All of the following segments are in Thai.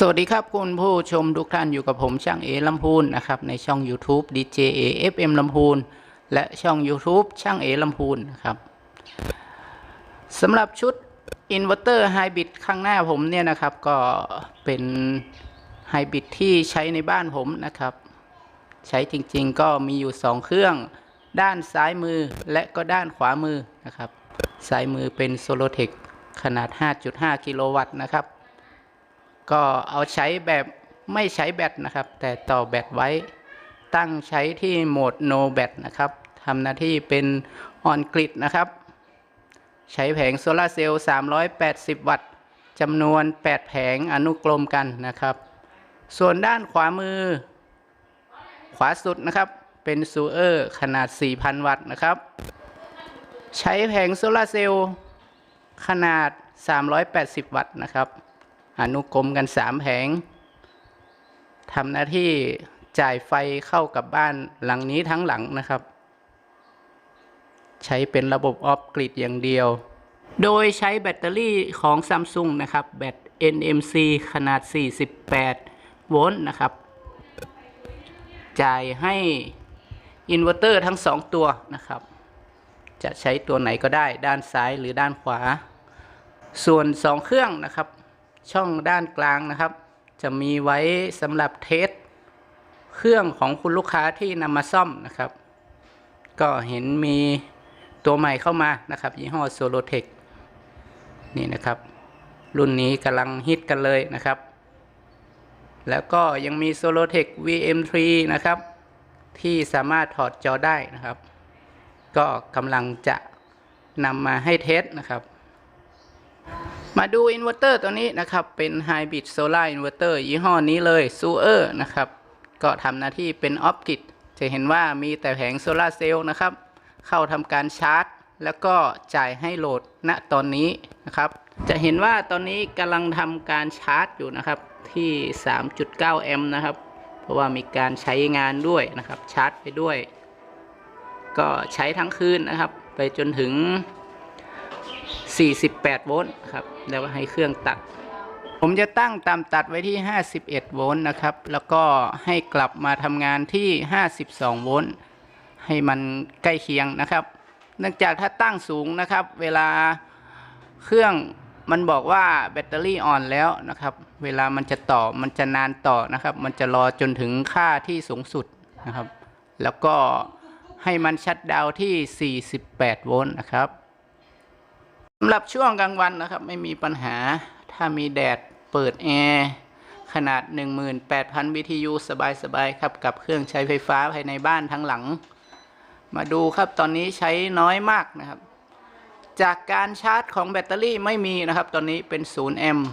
สวัสดีครับคุณผู้ชมทุกท่านอยู่กับผมช่างเอลำพูนนะครับในช่อง YouTube DJ A FM ลำพูนและช่อง YouTube ช่างเอลำพูนนะครับสำหรับชุดอินเวอร์เตอร์ไฮบริดข้างหน้าผมเนี่ยนะครับก็เป็นไฮบริดที่ใช้ในบ้านผมนะครับ ใช้จริงๆก็มีอยู่ 2 เครื่อง ด้านซ้ายมือและก็ด้านขวามือนะครับซ้ายมือเป็นโซโลเทคขนาด 5.5 กิโลวัตต์นะครับ ก็เอาใช้แบบไม่ใช้แบตนะครับ แต่ต่อแบตไว้ ตั้งใช้ที่โหมด no แบตนะครับทำหน้าที่เป็นออนกริดนะครับ ใช้แผงโซลาร์เซลล์ 380 วัตต์จำนวน 8 แผงอนุกรมกันนะครับ ส่วนด้านขวามือ ขวาสุดนะครับ เป็นซูเออร์ขนาด 4,000 วัตต์นะครับ ใช้แผงโซลาร์เซลล์ขนาด 380 วัตต์นะครับ อนุกรมกัน3แผงทำหน้าที่จ่ายไฟเข้ากับบ้านหลังนี้ทั้งหลังนะครับ ใช้เป็นระบบออฟกริดอย่างเดียว โดยใช้แบตเตอรี่ของซัมซุงนะครับ แบต NMC ขนาด 48 โวลต์นะครับ จ่ายให้อินเวอร์เตอร์ทั้ง 2 ตัวนะครับ จะใช้ตัวไหนก็ได้ด้านซ้ายหรือด้านขวา ส่วน 2 เครื่องนะครับ ช่องด้านกลางนะครับ จะมีไว้สำหรับเทสเครื่องของคุณลูกค้าที่นำมาซ่อมนะครับ ก็เห็นมีตัวใหม่เข้ามานะครับ ยี่ห้อ Solotech นี่นะครับ รุ่นนี้กำลังฮิตกันเลยนะครับ แล้วก็ยังมี Solotech VM3 นะครับ ที่สามารถถอดจอได้นะครับ ก็กำลังจะนำมาให้เทสนะครับ มาดูอินเวอร์เตอร์ตัวนี้นะครับ เป็น Hybrid Solar Inverter ยี่ห้อนี้เลย s u e r นะครับ ก็ทำหน้าที่เป็นออฟกิดจะเห็นว่ามีแต่แผงโซลาเซลล์นะครับ เข้าทำการชาร์จ แล้วก็จ่ายให้โหลดณตอนนี้นะครับ จะเห็นว่าตอนนี้กำลังทำการชาร์จอยู่นะครับ ที่ 3.9 แอมป์นะครับ เพราะว่ามีการใช้งานด้วยนะครับ ชาร์จไปด้วย ก็ใช้ทั้งคืนนะครับ ไปจนถึง 48 โวลต์ครับ แล้วก็ให้เครื่องตัด ผมจะตั้งตามตัดไว้ที่ 51 โวลต์นะครับ แล้วก็ให้กลับมาทำงานที่ 52 โวลต์ ให้มันใกล้เคียงนะครับ เนื่องจากถ้าตั้งสูงนะครับ เวลาเครื่องมันบอกว่าแบตเตอรี่อ่อนแล้วนะครับ เวลามันจะต่อ มันจะนานต่อนะครับ มันจะรอจนถึงค่าที่สูงสุดนะครับ แล้วก็ให้มันชัดดาวที่ 48 โวลต์นะครับ สำหรับช่วงกลางวันนะครับ ไม่มีปัญหาถ้ามีแดดเปิดแอร์ขนาด 18,000 BTU สบายๆครับ กับเครื่องใช้ไฟฟ้าภายในบ้านทั้งหลัง มาดูครับตอนนี้ใช้น้อยมากนะครับ จากการชาร์จของแบตเตอรี่ไม่มีนะครับ ตอนนี้เป็น 0 แอมป์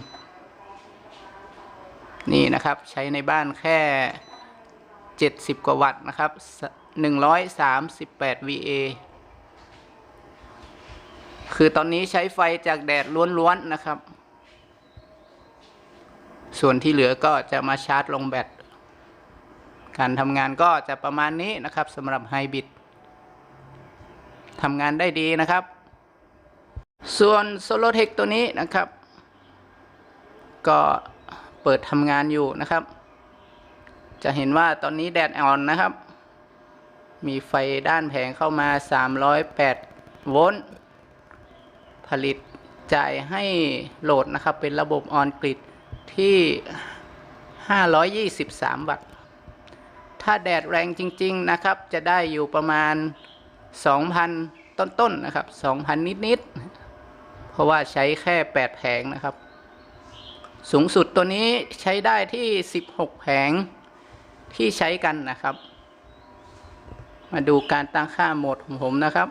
นี่นะครับใช้ในบ้านแค่ 70 กว่าวัตต์นะครับ 138 VA คือตอนนี้ใช้ไฟจากแดดล้วนๆนะครับ ส่วนที่เหลือก็จะมาชาร์จลงแบต การทำงานก็จะประมาณนี้นะครับสำหรับไฮบริดทำงานได้ดีนะครับ ส่วนโซโลเทคตัวนี้นะครับ ก็เปิดทำงานอยู่นะครับ จะเห็นว่าตอนนี้แดดอ่อนนะครับ มีไฟด้านแผงเข้ามา 308 โวลต์ ลิตจ่ายให้โหลดนะครับเป็นระบบออนกริดที่ 523 วัตต์ ถ้าแดดแรงจริง ๆ นะครับ จะได้อยู่ประมาณ 2,000 ต้นๆนนะครับ 2,000 นิด ๆ เพราะว่าใช้แค่ 8 แผงนะครับ สูงสุดตัวนี้ใช้ได้ที่ 16 แผงที่ใช้กันนะครับ มาดูการตั้งค่าโหมดของผมนะครับ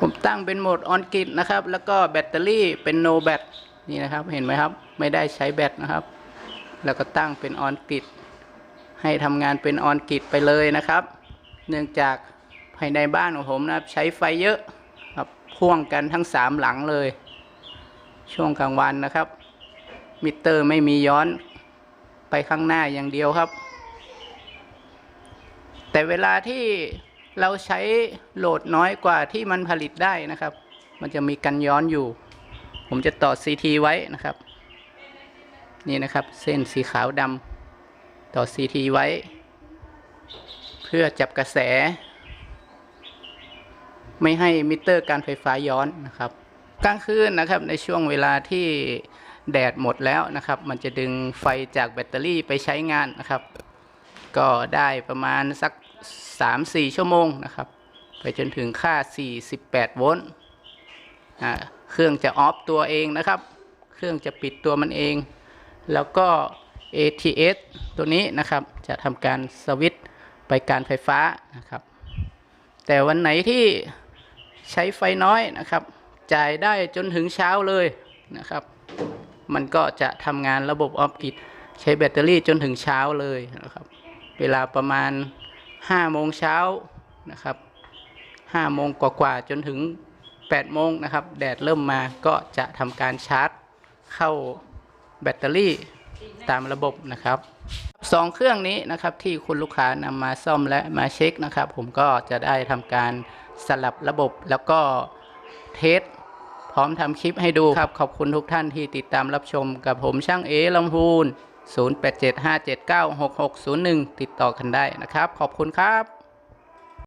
ผมตั้งเป็นโหมดออนกริดนะครับ แล้วก็แบตเตอรี่เป็นโนแบตนี่นะครับ เห็นไหมครับ ไม่ได้ใช้แบตนะครับ แล้วก็ตั้งเป็นออนกริดให้ทำงานเป็นออนกริดไปเลยนะครับ เนื่องจากภายในบ้านของผมนะครับใช้ไฟเยอะครับพ่วงกันทั้งสามหลังเลย ช่วงกลางวันนะครับ มิเตอร์ไม่มีย้อนไปข้างหน้าอย่างเดียวครับ แต่เวลาที่ เราใช้โหลดน้อยกว่าที่มันผลิตได้นะครับ มันจะมีกันย้อนอยู่ ผมจะต่อ CT ไว้นะครับ นี่นะครับเส้นสีขาวดำต่อ CT ไว้ เพื่อจับกระแส ไม่ให้มิเตอร์การไฟฟ้าย้อนนะครับกลางคืนนะครับในช่วงเวลาที่แดดหมดแล้วนะครับ มันจะดึงไฟจากแบตเตอรี่ไปใช้งานนะครับ ก็ได้ประมาณสัก 3-4 ชั่วโมงนะครับ ไปจนถึงค่า 48 โวลต์เครื่องจะออฟตัวเองนะครับ เครื่องจะปิดตัวมันเอง แล้วก็ ATS ตัวนี้นะครับ จะทำการสวิตช์ไปการไฟฟ้านะครับ แต่วันไหนที่ใช้ไฟน้อยนะครับ จ่ายได้จนถึงเช้าเลยนะครับ มันก็จะทำงานระบบออฟกิดใช้แบตเตอรี่จนถึงเช้าเลยนะครับ เวลาประมาณ 5โมงเช้านะครับ5โมงกว่าๆจนถึง8โมงนะครับ แดดเริ่มมาก็จะทำการชาร์จเข้าแบตเตอรี่ตามระบบนะครับสองเครื่องนี้นะครับที่คุณลูกค้านำมาซ่อมและมาเช็คนะครับ ผมก็จะได้ทำการสลับระบบแล้วก็เทสพร้อมทำคลิปให้ดูครับ ขอบคุณทุกท่านที่ติดตามรับชมกับผมช่างเอลำพูน 0875796601 ติดต่อกันได้นะครับ ขอบคุณครับ